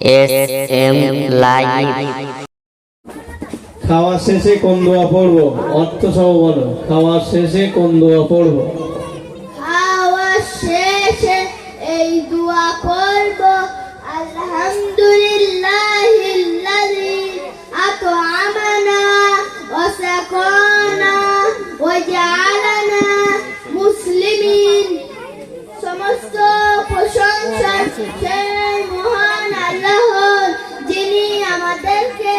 S M live খাওয়ার শেষে কোন দোয়া পড়ব? অর্থ সহ বলো। খাওয়ার শেষে কোন দোয়া পড়ব? খাওয়া শেষে এই দোয়া করব আলহামদুলিল্লাহিল্লাযী আত'আমানা ওয়া সাকানা ওয়া জাআলানা মুসলিমিন। সমস্ত প্রশংসা আল্লাহর যিনি আমাদেরকে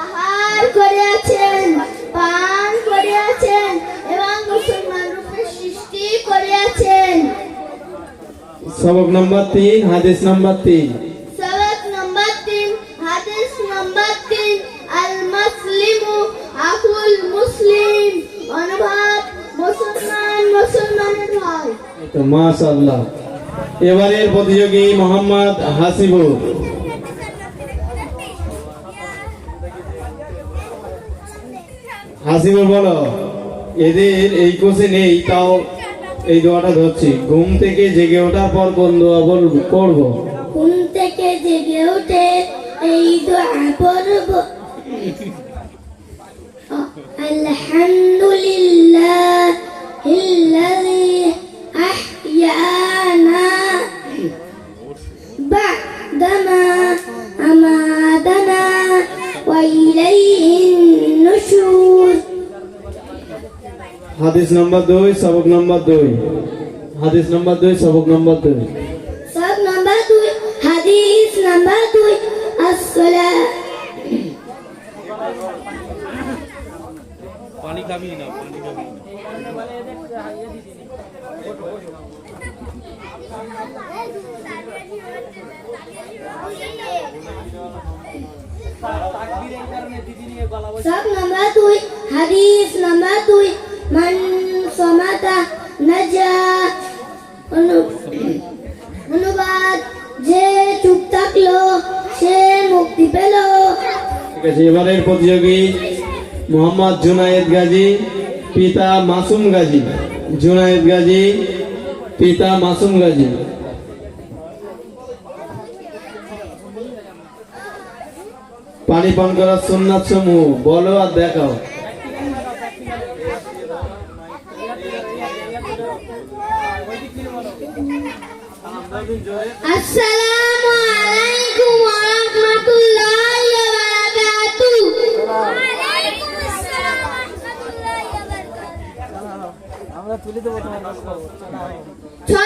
আহার করিয়াছেন পান করিয়াছেন এবং মুসলমান রূপে সৃষ্টি করিয়াছেন। সবক নম্বর তিন হাদিস নম্বর তিন। সবক নম্বর তিন হাদিস নম্বর তিন আল মুসলিমু আকুল মুসলিম অনুভব মুসলমান মুসলমানের ভাই মাশাআল্লাহ। এবারের প্রতিযোগী মোহাম্মদ হাসিবুর। হাসিবুর বলো এদের এই কোষে নেই তাও এই দোয়াটা ধরছি ঘুম থেকে জেগে ওঠার পর কোন দোয়া বলবো পড়বো ঘুম থেকে জেগে উঠে এই দোয়া পড়ব আলহামদুলিল্লাহ الذي أحيانا بعدما أماتنا وإليه النشور হাদিস নাম্বার দুই সবক নাম্বার দুই। হাদিস নাম্বার দুই সবক নাম্বার দুই। সবক নাম্বার দুই হাদিস নাম্বার দুই আসসালা পানি খাবি না পানি খাবি সব নাম্বার দুই হাদিস নাম্বার দুই من صمت نجا অনু- অনুবাদ যে চুপ থাকলো সে মুক্তি পেল ঠিক আছে এবারের প্রতিযোগী মোহাম্মদ জুনায়েদ গাজী পিতা মাসুম গাজী জুনায়েদ গাজী পিতা মাসুম গাজী পানি পান করার সুন্নাত সমূহ বলো আর দেখাও আসসালামু আলাইকুম ওয়া রাহমাতুল্লাহি ওয়া বারাকাতুহু ওয়া আলাইকুম আসসালাম ওয়া রাহমাতুল্লাহি ওয়া বারাকাতুহু। ছয়টি এক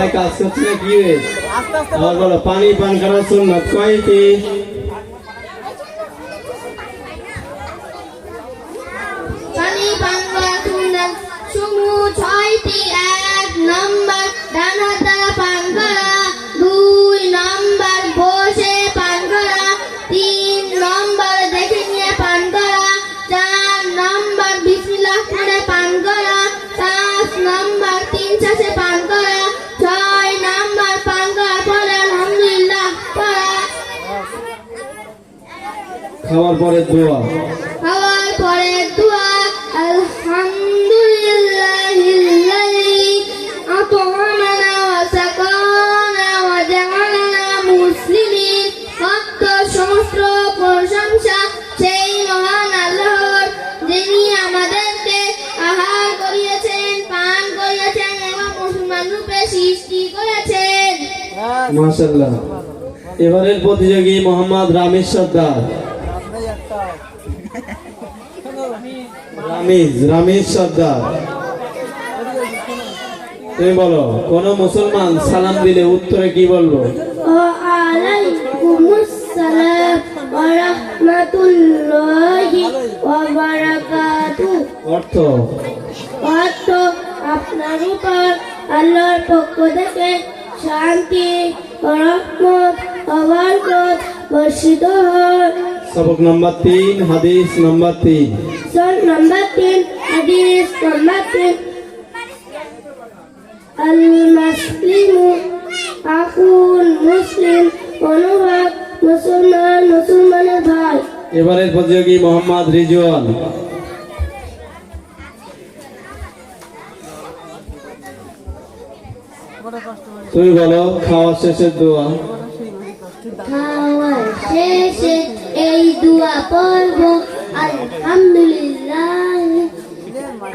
মাথায় কাজ করছে না কি রে আবার বলো, পানি পান করার সুন্নাত কয়টি? পানি পান করা সুন্নাত সমূহ ছয়টি, এক নম্বর ডান হাতে খাওয়ার পরে দোয়া। খাওয়ার পরে দোয়া আলহামদুলিল্লাহিল্লাযী আত'আমানা ওয়া সাকানা ওয়া জাআলানা মুসলিমিন। ভক্ত সমস্ত প্রশংসা সেই মহান আল্লাহর যিনি আমাদেরকে আহার করিয়েছেন পান করিয়েছেন এবং মুসলমান রূপে সৃষ্টি করেছেন। মাশাল্লাহ এবারের প্রতিযোগী মোহাম্মদ রামেশ সর্দার। রামিজ রামিজ সর্দার। তুমি বলো কোন মুসলমান সালাম দিলে উত্তরে কি বলব? অর্থ? আপনার উপর আল্লাহর পক্ষ থেকে শান্তি বর্ষিত হয় सबक नंबर तीन हदीस नंबर तीन। सर नंबर तीन हदीस नंबर तीन। المسلم أخو المسلم অনুবাদ মুসলমান মুসলমানের ভাই। প্রতিযোগী মোহাম্মদ রিজওয়ান। তুমি বলো খাওয়া শেষের দোয়া। খাওয়া শেষের দুয়া পড়ব আলহামদুলিল্লাহ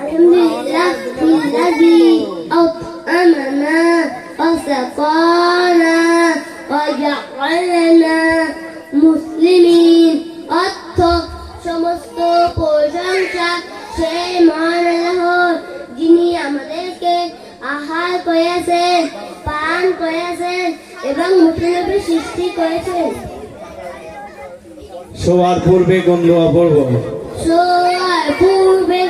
আলহামদুলিল্লাহ ইল্লাযী আত'আমানা ওয়া পূর্বে কোন দোয়া পড়ব? পূর্বে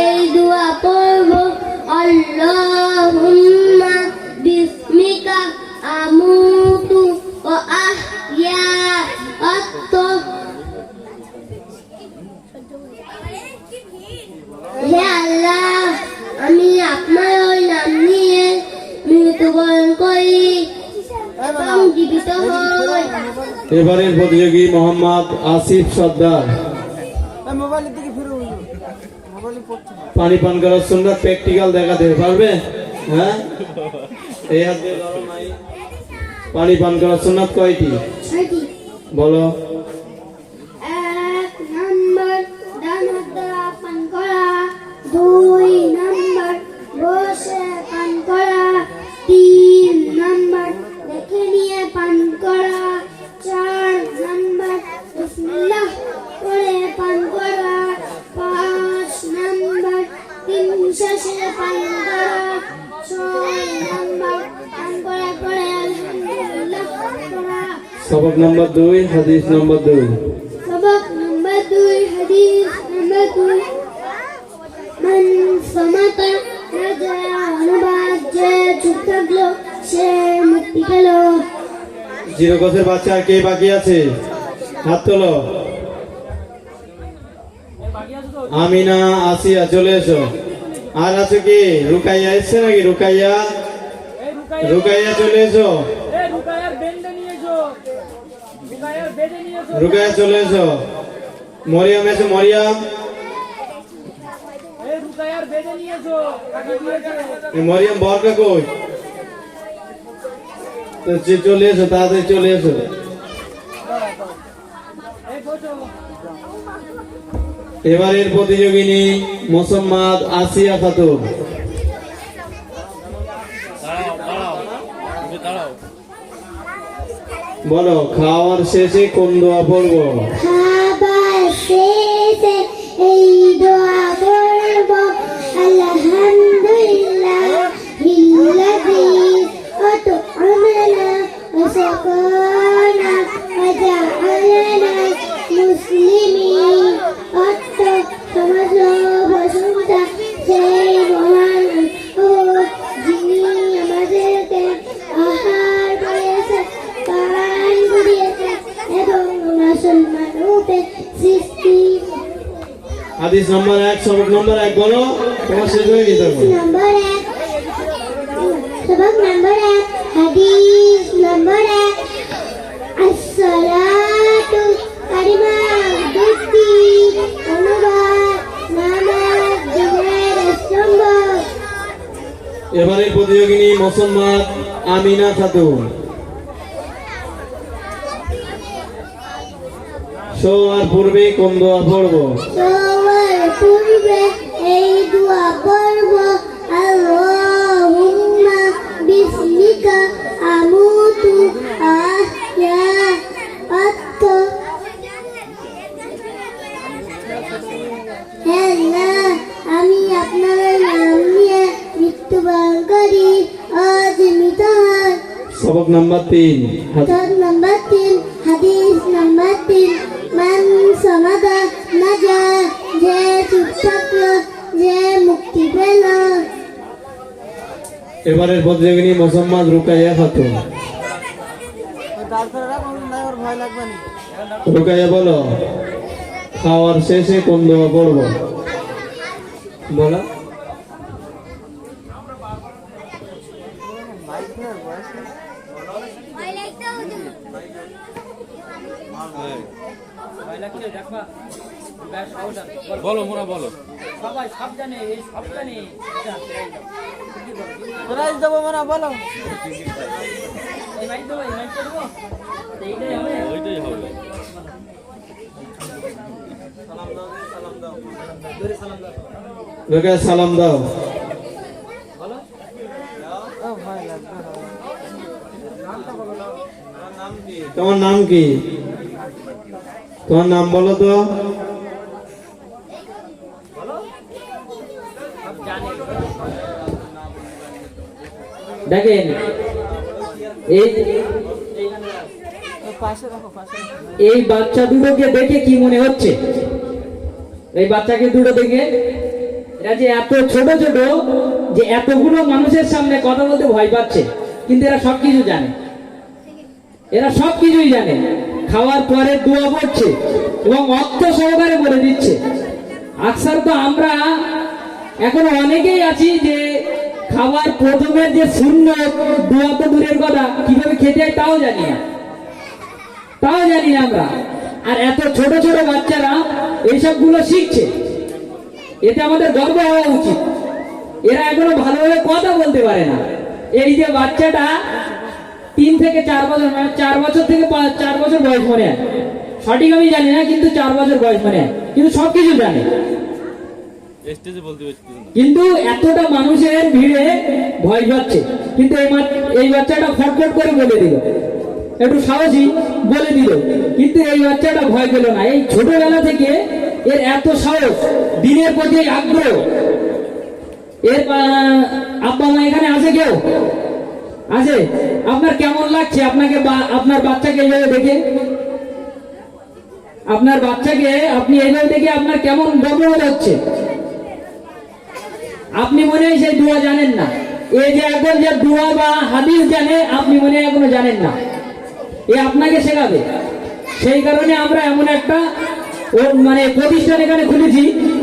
এই দোয়া পড়ব আল্লাহুম্মা এবারের প্রতিযোগী মোহাম্মদ আসিফ সর্দার। পানি পান করার জন্য প্র্যাকটিক্যাল দেখাতে পারবে? হ্যাঁ? এই হাত দিয়ে পানি পান করার জন্য কয়টি? বলো। জিরো গছের বাচ্চা আর কে বাকি আছে? হাত তোলো। আমিনা আসিয়া চলে এসো। আর আছে কি? রুকাইয়া এসছে নাকি? রুকাইয়া? রুকাইয়া চলে এসো। রুকাইয়া চলে এসো। মরিয়াম এসো মরিয়াম। মরিয়াম বরকা কই? যে- চলে এসো চলে এসো। এবারের প্রতিযোগিনী মোসাম্মদ আসিয়া খাতুন বলো, খাওয়ার শেষে কোন দোয়া পড়ব? নম্বর এক সবক নম্বর এক বলো। তোমার শেষ হয়ে গেছে। নম্বর এক সবক নম্বর এক হাদিস নম্বর এক। আসসালাতু কারিমা দুটি অনুবাদ নামাজ জীবনের স্তম্ভ। এবারের প্রতিযোগিনী মোসাম্মদ আমিনা খাতুন। আর পূর্বে কোন দোয়া পড়ব পূর্বে এই দোয়া পড়ব আল্লাহুম্মা বিসমিকা আমুতু আহয়া অর্থ হে আল্লাহ, আমি আপনার নাম নিয়ে মৃত্যুবরণ করি অজীবিত হয় সবক নম্বর তিন হাত- Hadis number তিন hadis number তিন মান সমাদা নাজা যে চুপ যে মুক্তি পেল এবারের প্রতিযোগিনী মোসাম্মদ রুকাইয়া খাতুন রুকাইয়া বলো, খাওয়ার শেষে কোন দোয়া পড়ব? বলো। বলো। মোনা বলো। সবাই সাবধানে এই সাবধানে। প্রাইজ দেবো মানে বলো। ওইটাই হবে। সালাম দাও লোকে সালাম দাও। বলো। ও ভয় লাগবে তোমার নাম কি? তোমার নাম বলো তো। দেখেন। এই বাচ্চা দুটোকে দেখে কি মনে হচ্ছে? এই বাচ্চাকে দুটো দেখে। এরা যে এত ছোট ছোট যে এতগুলো মানুষের সামনে কথা বলতে ভয় পাচ্ছে কিন্তু এরা সবকিছু জানে। এরা সবকিছুই জানে। খাওয়ার পরে দোয়া করছে এবং অর্থ সহকারে বলে দিচ্ছে। আকসার তো আমরা এখন অনেকেই আছি যে খাবার প্রথমে যে শূন্য দূরের কথা, কীভাবে খেতে হয় তাও জানি না। তাও জানি না আমরা। আর এত ছোট ছোট বাচ্চারা এইসবগুলো শিখছে। এতে আমাদের গর্ব হওয়া উচিত। এরা এখনও ভালোভাবে কথা বলতে পারে না। এই যে বাচ্চাটা তিন থেকে চার বছর মানে চার বছর থেকে চার বছর বয়স মনে হয়। সঠিক আমি জানি না, কিন্তু চার বছর বয়স মনে হয়। কিন্তু সবকিছু জানে স্টেজে বলতে পারছি না কিন্তু এতটা মানুষের ভিড়ে ভয় পাচ্ছে। কিন্তু এই বাচ্চাটা ফটফট করে বলে দিল। একটু সাহসী বলে দিল। কিন্তু এই বাচ্চাটা ভয় পেল না। এই ছোটবেলা থেকে এর এত সাহস, দিনের প্রতি আগ্রহ। এর আব্বা মা এখানে আছে কেউ? আছে? আপনার কেমন লাগছে? আপনাকে আপনার বাচ্চাকে এইভাবে দেখে? আপনার বাচ্চাকে আপনি এইভাবে দেখে আপনার কেমন গর্ব হচ্ছে? আপনি মনে হয় সেই দোয়া জানেন না। এই যে এখন যে দোয়া বা হাদিস জানে, আপনি মনে হয় এখনও জানেন না। এ আপনাকে শেখাবে। সেই কারণে আমরা এমন একটা ওর মানে প্রতিষ্ঠান এখানে খুলেছি,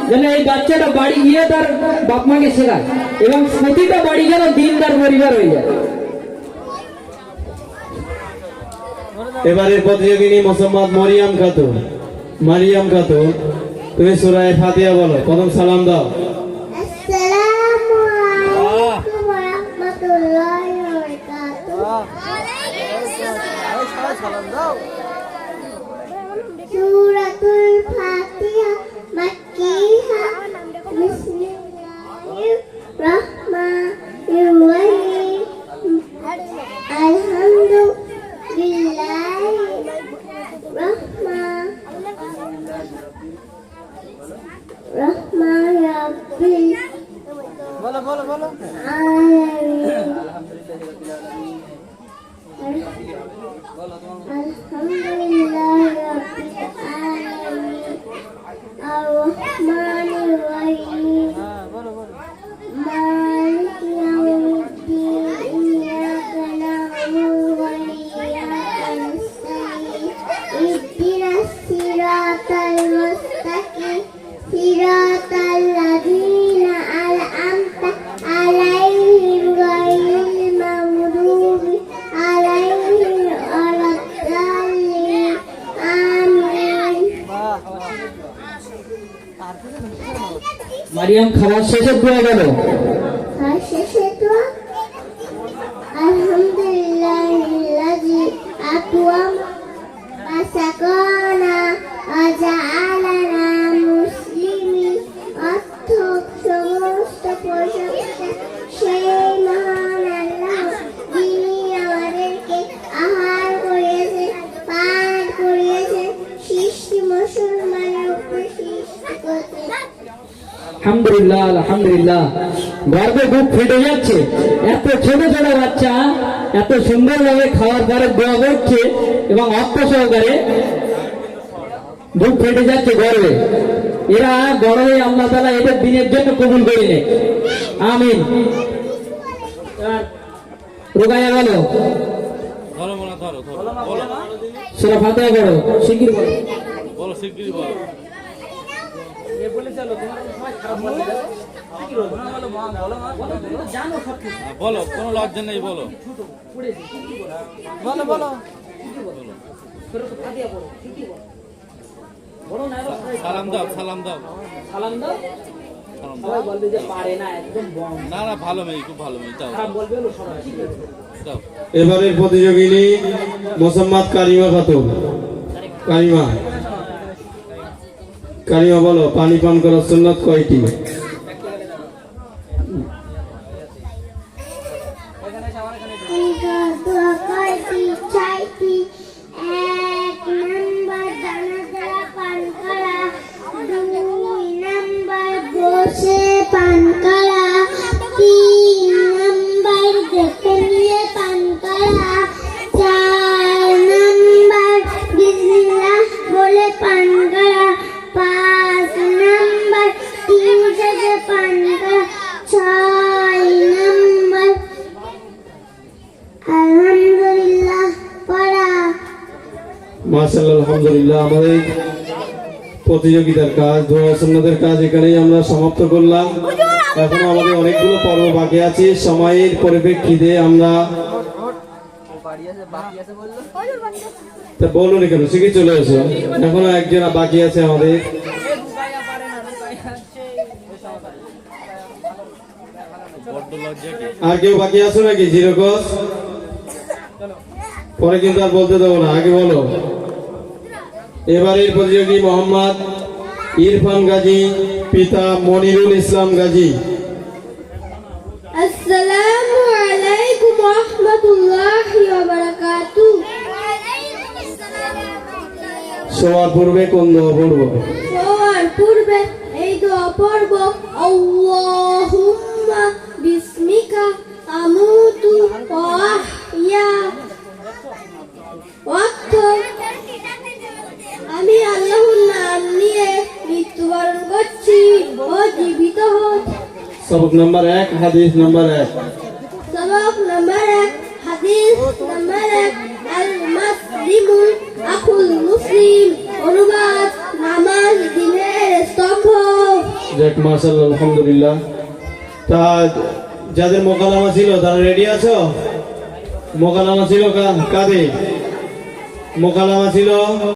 যেন এই বাচ্চাটা বাড়ি গিয়ে তার বাপ মাকে শেখায় এবং প্রতিটা বাড়ি যেন দিন তার পরিবার হয়ে যায়। এবারের প্রতিযোগিনী মোসাম্মদ মরিয়াম খাতুন। মারিয়াম খাতুন, তুমি সুরায় ফাতিয়া বলো, প্রথম সালাম দাও আসসালামু আলাইকুম ওয়া রাহমাতুল্লাহি ওয়া বারাকাতুহু সবাই সালাম দাও। সূরাতুল ফাতিহা মাক্কিয়া বিসমিল্লাহির রাহমানির রাহিম। আলহামদুলিল্লাহি রাহমান রহমান রাব্বিল বলো বলো বলো। আলামিন আলহামদুলিল্লাহ রাব্বিল আলামিন। 嗯。嗯嗯嗯不给你了不要不 মারিয়াম খাবার শেষে দোয়া গেল। আলহামদুলিল্লাহ আলহামদুলিল্লাহ। গর্বে বুক ফেটে যাচ্ছে। এত ছোট ছোট বাচ্চা এত সুন্দরভাবে খাওয়ার পরে দোয়া করছে এবং অর্থ সহকারে বুক ফেটে যাচ্ছে গর্বে। এরা হয়ে আল্লাহ তালা এদের দিনের জন্য কবুল করে নেয়। আমিন। রোগাইয়া গেল ফাতে করো শিগগির বলো। বলো এ বলে চলো তোমার সবাই খারাপ বলে বলব? না বলো হ্যাঁ, বলো কোনো লজ্জা নেই বলো। বলো। বলো সালাম দাও সালাম দাও। সালাম দাও। সবাই বলবে যে পারে না একদম না না ভালো মেয়ে খুব ভালো মেয়ে দাও খারাপ বলবে হলো সবাই ঠিক আছে? দাও এবারের প্রতিযোগিনী মোসাম্মদ কারিমা খাতুন। কারিমা। কারিমা বলো পানি পান করার সুন্নত কয়টি আলহামদুলিল্লাহ, আমাদের প্রতিযোগিতার কাজ ধোয়া কাজ এখানেই আমরা সমাপ্ত করলাম। এখন আমাদের অনেকগুলো পর্ব বাকি আছে, সময়ের পরিপ্রেক্ষিতে আমরা তা বলুন কেন শিখে চলে এসো এখনও একজন বাকি আছে আমাদের। আর কেউ বাকি আছো নাকি? জিরো কস পরে কিন্তু আর বলতে দেবো না, আগে বলো। এবারের প্রতিযোগী মোহাম্মদ ইরফান গাজী পিতা মনিরুল ইসলাম গাজী। আসসালামু আলাইকুম রহমতুল্লাহি ওয়া বারাকাতুহু। শোয়ার পূর্বে কোন দোয়া পড়ব? সবার পূর্বে এই দোয়া পড়ব আল্লাহুম্মা বিসমিকা আমুতু ওয়া আহইয়া অর্থ সবক নাম্বার এক হাদিস নাম্বার এক। সবক নাম্বার এক হাদিস নাম্বার এক আল মুসলিমুল আকুল মুসলিম অনুবাদ নামাজ দিনের স্তম্ভ। যাক মার্শাল্লাহ আলহামদুলিল্লাহ। তা যাদের মোকালামা ছিল তারা রেডি আছো? মোকালামা ছিল কাদের? মোকালামা ছিল?